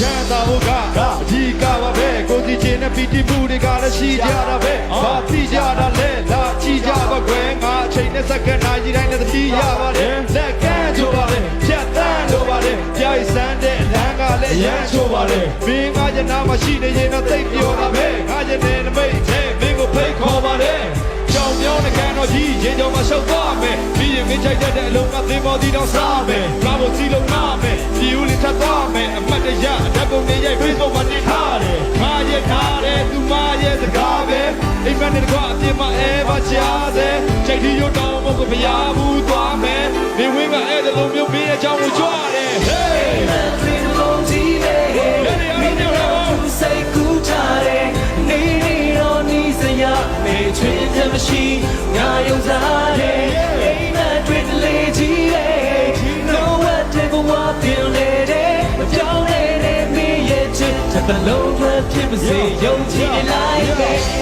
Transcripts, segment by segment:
ရန်သာဖို့ကအဓိကပါပဲကိုစီချင်းနဲ့ပီတိမှုတွေကလည်းရှိကြတာပဲဘာသိကြတာလဲလာကြည့်ကြပါကွယ်ငါအချိန်နဲ့စက္ကန့်နာကြီးတိုင်းနဲ့သတိရပါတယ်လက်ကမ်းချိုပါတယ်ဖြတ်တန်းလိုပါတယ်ကြိုက်စမ်းတဲ့လမ်းကလည်းရမ်းချိုပါတယ်မင်းကညနာမှရှိနေရင်တော့သိပ်ပြောတာပဲငါညနေနမိတ်တဲ့မင်းကိုဖိတ်ခေါ်ပါတယ်ကြောင်ပြောင်းတဲ့ကန်တော်ကြီးရင်ကြောင်မရှုပ်သွားမယ်ပြီးရင်မင်းချိုက်တဲ့အလုံးကသင်ပေါ်သီးတော့စားမယ် ဒီရုံတောင်းမကိုမရဘူးသွားမယ်နေဝင်းကအဲ့ဒါလိုမျိုးမင်းရဲ့အကြောင်းကိုကြွားတယ် hey မရှိငါယုံစားတယ်အိမ်မက်တွေတလေကြီးတယ် No what the go up feel it မပြောင်းလဲတဲ့မင်းရဲ့ချစ်တစ်ပလုံးပဲဖြစ်ပါစေယုံကြည်လိုက်ပဲ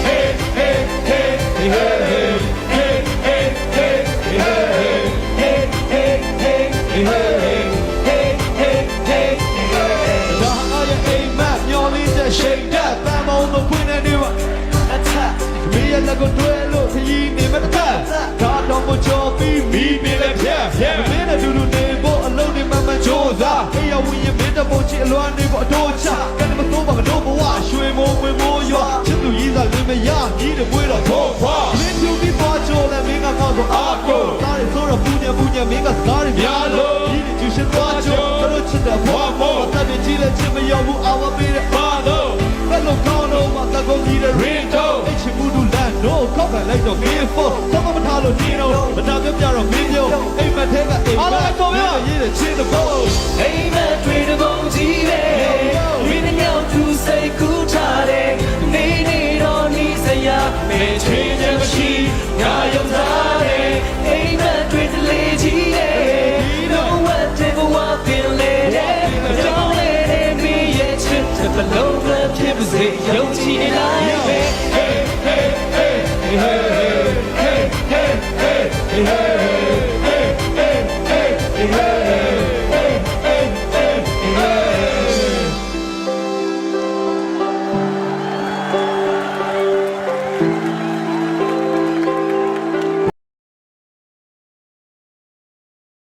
လက်ကိုတွဲလို့ခရီးနေမတတ်ဒါတော့မချောပြီးမိမိလည်းဖြတ်ဖြတ်မင်းနဲ့တူတူနေဖို့အလုံးနဲ့မမကြိုးစားအေးရဝင်ရင်မင်းတဖို့ချစ်အလွမ်းနေ like the vehicle.